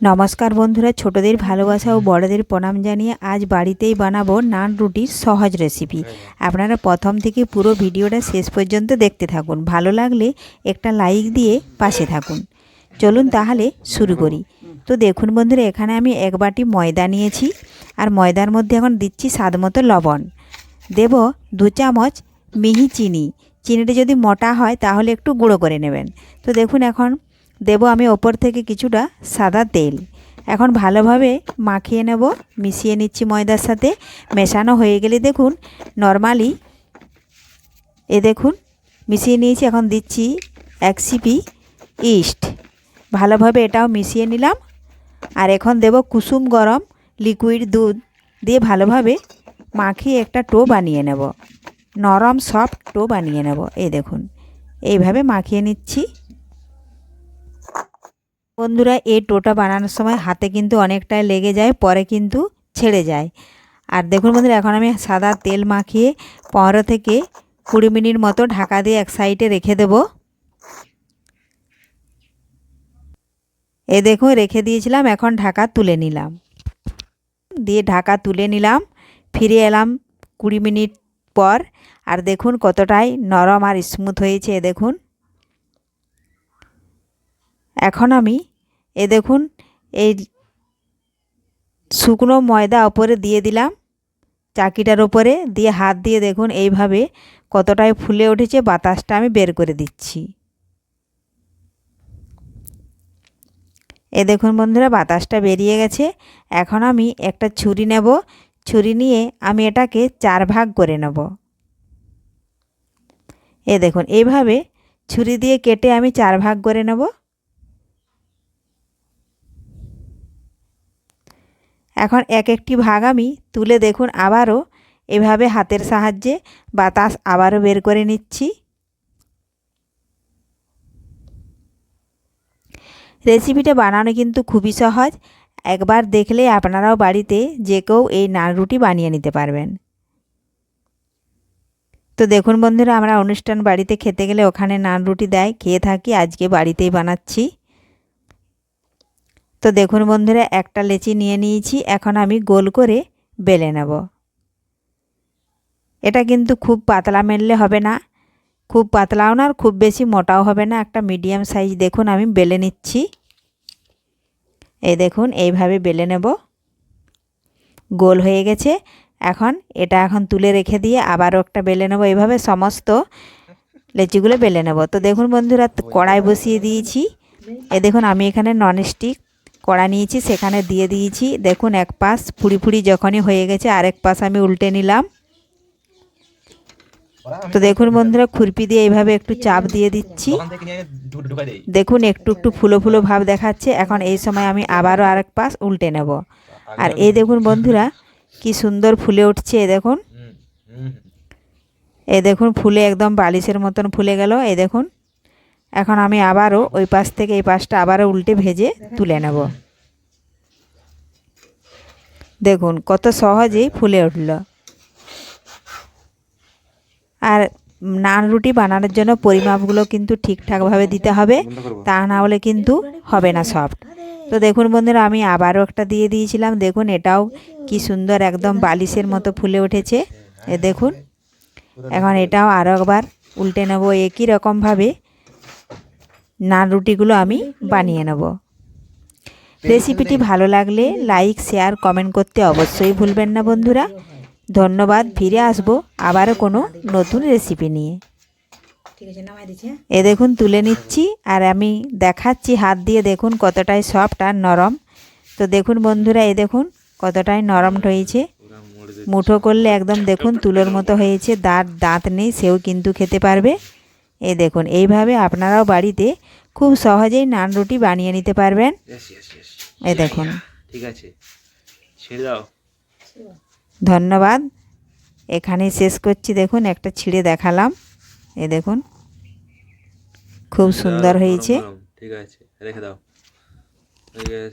নমস্কার বন্ধুরা, ছোটদের ভালোবাসা ও বড়দের প্রণাম জানিয়ে আজ বাড়িতেই বানাবো নান রুটির সহজ রেসিপি আপনারা প্রথম থেকে পুরো ভিডিওটা শেষ পর্যন্ত দেখতে থাকুন। ভালো লাগলে একটা লাইক দিয়ে পাশে থাকুন। চলুন তাহলে শুরু করি। তো দেখুন বন্ধুরা, এখানে আমি এক বাটি ময়দা নিয়েছি আর ময়দার মধ্যে এখন দিচ্ছি স্বাদ মতো লবণ। দেব দু চামচ মিহি চিনি। চিনিটা যদি মোটা হয় তাহলে একটু গুঁড়ো করে নেবেন। তো দেখুন এখন দেব আমি ওপর থেকে কিছুটা সাদা তেল। এখন ভালোভাবে মাখিয়ে নেব, মিশিয়ে নিচ্ছি ময়দার সাথে। মেশানো হয়ে গেলে দেখুন নর্মালি এ দেখুন, মিশিয়ে নিয়েছি, এখন দিচ্ছি এক সিপি ইস্ট। ভালোভাবে এটাও মিশিয়ে নিলাম। আর এখন দেব কুসুম গরম লিকুইড দুধ দিয়ে ভালোভাবে মাখিয়ে একটা টো বানিয়ে নেব। নরম সফট টো বানিয়ে নেব, এই দেখুন। এইভাবে মাখিয়ে নিচ্ছি। বন্ধুরা এই টোটা বানানোর সময় হাতে কিন্তু অনেকটাই লেগে যায়, পরে কিন্তু ছেড়ে যায়। আর দেখুন বন্ধুরা, এখন আমি সাদা তেল মাখিয়ে পনেরো থেকে কুড়ি মিনিট মতো ঢাকা দিয়ে এক সাইডে রেখে দেব। এ দেখুন, রেখে দিয়েছিলাম, এখন ঢাকা তুলে নিলাম। দিয়ে ঢাকা তুলে নিলাম, ফিরে এলাম কুড়ি মিনিট পর। আর দেখুন কতটাই নরম আর স্মুথ হয়েছে দেখুন। এখন আমি এ দেখুন, এই শুকনো ময়দা ওপরে দিয়ে দিলাম, চাকিটার ওপরে দিয়ে হাত দিয়ে দেখুন এইভাবে কতটাই ফুলে উঠেছে, বাতাসটা আমি বের করে দিচ্ছি। এ দেখুন বন্ধুরা, বাতাসটা বেরিয়ে গেছে, এখন আমি একটা ছুরি নেব, ছুরি নিয়ে আমি এটাকে চার ভাগ করে নেব। এ দেখুন, এইভাবে ছুরি দিয়ে কেটে আমি চার ভাগ করে নেব। এখন এক একটি ভাগ আমি তুলে দেখুন আবারও। এভাবে হাতের সাহায্যে বাতাস আবারও বের করে নিচ্ছি। রেসিপিটা বানানো কিন্তু খুবই সহজ। একবার দেখলে আপনারাও বাড়িতে যে কেউ এই নান রুটি বানিয়ে নিতে পারবেন। তো দেখুন বন্ধুরা, আমরা অনুষ্ঠান বাড়িতে খেতে গেলে ওখানে নান রুটি দেয়, খেয়ে থাকি, আজকে বাড়িতেই বানাচ্ছি। তো দেখুন বন্ধুরা, একটা লেচি নিয়ে নিয়েছি, এখন আমি গোল করে বেলে নেব। এটা কিন্তু খুব পাতলা মেললে হবে না, খুব পাতলাও না আর খুব বেশি মোটাও হবে না, একটা মিডিয়াম সাইজ দেখুন আমি বেলে নিচ্ছি। এই দেখুন, এইভাবে বেলে নেব। গোল হয়ে গেছে, এখন এটা এখন তুলে রেখে দিয়ে আবারও একটা বেলে নেব, এইভাবে সমস্ত লেচিগুলো বেলে নেব। তো দেখুন বন্ধুরা, কড়াই বসিয়ে দিয়েছি। এ দেখুন, আমি এখানে ননস্টিক কড়া নিয়েছি, সেখানে দিয়ে দিয়েছি। দেখুন, এক পাশ ফুড়ি ফুড়ি যখনই হয়ে গেছে, আরেক পাশ আমি উল্টে নিলাম। তো দেখুন বন্ধুরা, খুরপি দিয়ে এইভাবে একটু চাপ দিয়ে দিচ্ছি। দেখুন, একটু একটু ফুলো ফুলো ভাব দেখাচ্ছে। এখন এই সময় আমি আবারও আরেক পাশ উল্টে নেব। আর এই দেখুন বন্ধুরা, কি সুন্দর ফুলে উঠছে দেখুন। এ দেখুন, ফুলে একদম বালিশের মতন ফুলে গেল। এই দেখুন এখন আমি আবারও ওই পাশ থেকে এই পাশটা আবারও উল্টে ভেজে তুলে নেব। দেখুন, কত সহজেই ফুলে উঠল। আর নান রুটি বানানোর জন্য পরিমাপগুলো কিন্তু ঠিকঠাকভাবে দিতে হবে, তা না হলে কিন্তু হবে না সফট তো দেখুন বন্ধুরা, আমি আবারও একটা দিয়ে দিয়েছিলাম। দেখুন, এটাও কি সুন্দর একদম বালিশের মতো ফুলে উঠেছে। এ দেখুন, এখন এটাও আরও একবার উল্টে নেব। একই রকমভাবে নান রুটিগুলো আমি বানিয়ে নেব। রেসিপিটি ভালো লাগলে লাইক, শেয়ার, কমেন্ট করতে অবশ্যই ভুলবেন না বন্ধুরা। ধন্যবাদ, ফিরে আসব আবারও কোনো নতুন রেসিপি নিয়ে। এ দেখুন, তুলে নিচ্ছি আর আমি দেখাচ্ছি, হাত দিয়ে দেখুন কতটাই সফট আর নরম। তো দেখুন বন্ধুরা, এ দেখুন কতটাই নরম হয়েছে। মুঠো করলে একদম দেখুন তুলোর মতো হয়েছে, দাঁত দাঁত নেই, সেও কিন্তু খেতে পারবে। এই দেখুন এইভাবে আপনারাও বাড়িতে খুব সহজেই নান রুটি বানিয়ে নিতে পারবেন। এই দেখুন। ঠিক আছে। ছেড়ে দাও। ধন্যবাদ। এখানেই শেষ করছি দেখুন একটা ছিঁড়ে দেখালাম। এ দেখুন খুব সুন্দর হয়েছে। ঠিক আছে রেখে দাও। ঠিক আছে